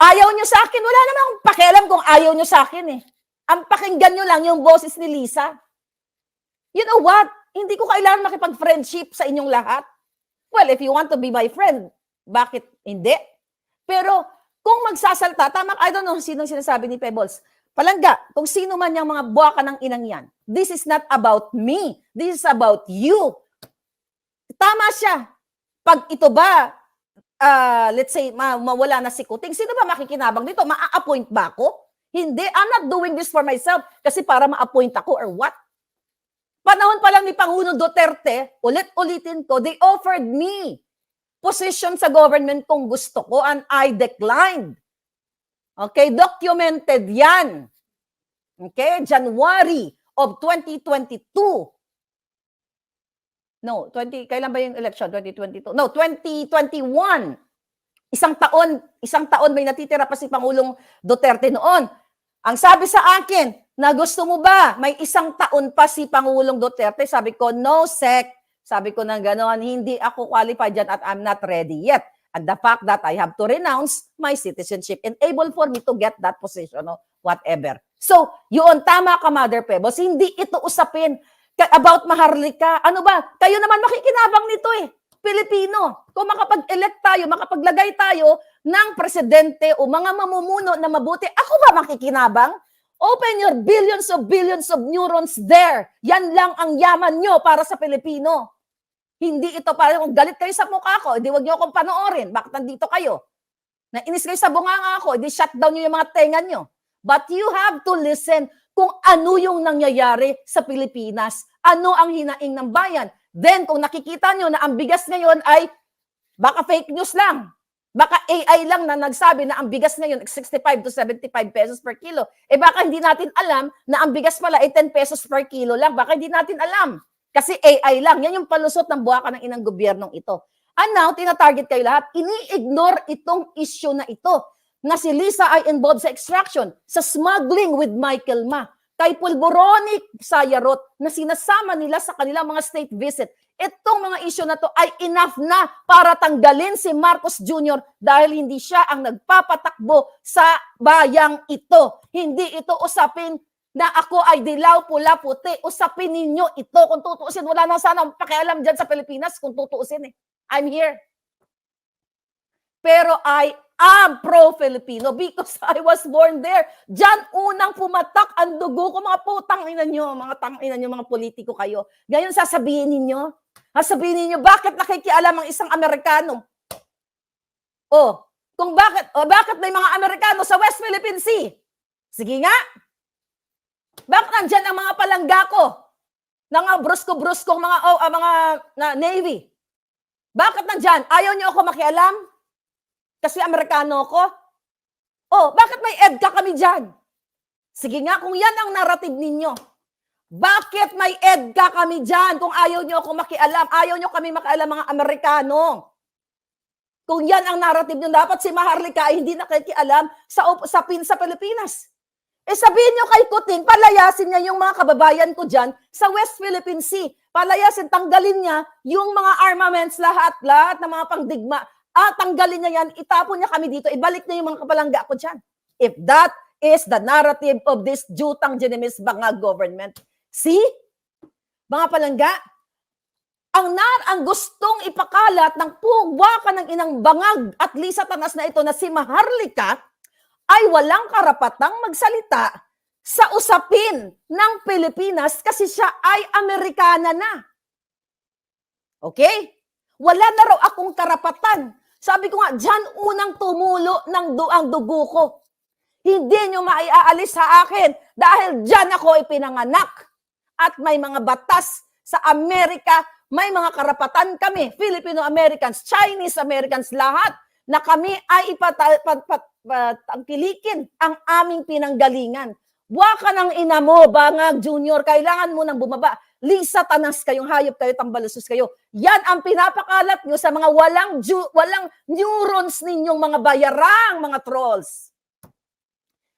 Ayaw nyo sa akin. Wala naman akong pakialam kung ayaw nyo sa akin eh. Ang pakinggan nyo lang yung boses ni Lisa. You know what? Hindi ko kailangan makipag-friendship sa inyong lahat. Well, if you want to be my friend, bakit hindi? Pero kung magsasalta, tama, I don't know sino sinasabi ni Pebbles. Palangga, kung sino man yung mga buwaka ng inang yan, this is not about me. This is about you. Tama siya. Pag ito ba, ah, let's say, ma- mawala na si Kuting, sino ba makikinabang dito? Ma-appoint ba ako? Hindi. I'm not doing this for myself kasi para ma-appoint ako or what? Panahon pa lang ni Pangulo Duterte, ulit-ulitin ko, they offered me position sa government kung gusto ko and I declined. Okay, documented yan. Okay, January of 2022. No, 20, kailan ba yung election? 2022? No, 2021. Isang taon, isang taon may natitira pa si Pangulong Duterte noon. Ang sabi sa akin, na gusto mo ba, may isang taon pa si Pangulong Duterte? Sabi ko, no, sec. Sabi ko na gano'n, hindi ako qualified dyan at I'm not ready yet. And the fact that I have to renounce my citizenship enable for me to get that position or whatever. So, yun, tama ka, Mother Pebbles. Hindi ito usapin about Maharlika. Ano ba? Kayo naman makikinabang nito eh. Pilipino. Kung makapag-elect tayo, makapaglagay tayo ng presidente o mga mamumuno na mabuti, ako ba makikinabang? Open your billions of billions of neurons there. Yan lang ang yaman nyo para sa Pilipino. Hindi ito para kung galit kayo sa mukha ko, hindi wag niyo akong panoorin. Bakit nandito kayo? Nainis kayo sa bunganga ko, hindi shutdown niyo yung mga tenga nyo. But you have to listen kung ano yung nangyayari sa Pilipinas. Ano ang hinaing ng bayan. Then, kung nakikita nyo na ang bigas ngayon ay baka fake news lang. Baka AI lang na nagsabi na ang bigas ngayon 65 to 75 pesos per kilo. Eh baka hindi natin alam na ang bigas pala ay 10 pesos per kilo lang. Baka hindi natin alam. Kasi AI lang. Yan yung palusot ng buwaka ng inang gobyernong ito. And now, tinatarget kayo lahat. Ini-ignore itong issue na ito na si Lisa ay involved sa extraction, sa smuggling with Michael Ma, kay Pulboronic Sayarot na sinasama nila sa kanilang mga state visit. Itong mga issue na to ay enough na para tanggalin si Marcos Jr. dahil hindi siya ang nagpapatakbo sa bayang ito. Hindi ito usapin na ako ay dilaw, pula, puti. Usapin ninyo ito. Kung tutuusin, wala na sana pakialam dyan sa Pilipinas kung tutuusin eh. I'm here. Pero I am pro-Filipino because I was born there. Diyan unang pumatak ang dugo ko, mga putang ina nyo, mga tang ina nyo, mga politiko kayo. Ngayon sasabihin ninyo, sasabihin ninyo, bakit nakikialam ang isang Amerikano? Oh, kung bakit, oh, bakit may mga Amerikano sa West Philippine Sea? Sige nga. Bakit nandyan ang mga palangga ko? Ng mga brusko-bruskong mga, oh, ah, mga na, Navy? Bakit nandyan? Ayaw niyo ako makialam? Kasi Amerikano ko? Oh, bakit may EDCA kami dyan? Sige nga, kung yan ang narrative ninyo, bakit may EDCA kami dyan kung ayaw nyo ako makialam? Ayaw nyo kami makialam mga Amerikano. Kung yan ang narrative nyo, dapat si Maharlika ay hindi nakikialam sa, sa, pin, sa Pilipinas. Eh sabihin nyo kay Kuting, palayasin niya yung mga kababayan ko dyan sa West Philippine Sea. Palayasin, tanggalin niya yung mga armaments lahat, lahat ng mga pangdigma. Ah, tanggalin niya yan, itapon niya kami dito, ibalik niya yung mga kapalangga ko dyan. If that is the narrative of this jutang Genemis Bangag government. See? Mga palangga, ang nar ang gustong ipakalat ng pugwaka ng inang bangag at Lisa Tanas na ito na si Maharlika ay walang karapatang magsalita sa usapin ng Pilipinas kasi siya ay Amerikana na. Okay? Wala na raw akong karapatan. Sabi ko nga, dyan unang tumulo ng du ang dugo ko. Hindi nyo maiaalis sa akin dahil dyan ako ipinanganak. At may mga batas sa Amerika, may mga karapatan kami, Filipino-Americans, Chinese-Americans, lahat, na kami ay ipatangkilikin ang aming pinanggalingan. Buwaka ng ina mo, Bangag Junior, kailangan mo nang bumaba. Lisa Tanas kayong hayop kayo, tambalusos kayo. Yan ang pinapakalat nyo sa mga walang, walang neurons ninyong mga bayarang, mga trolls.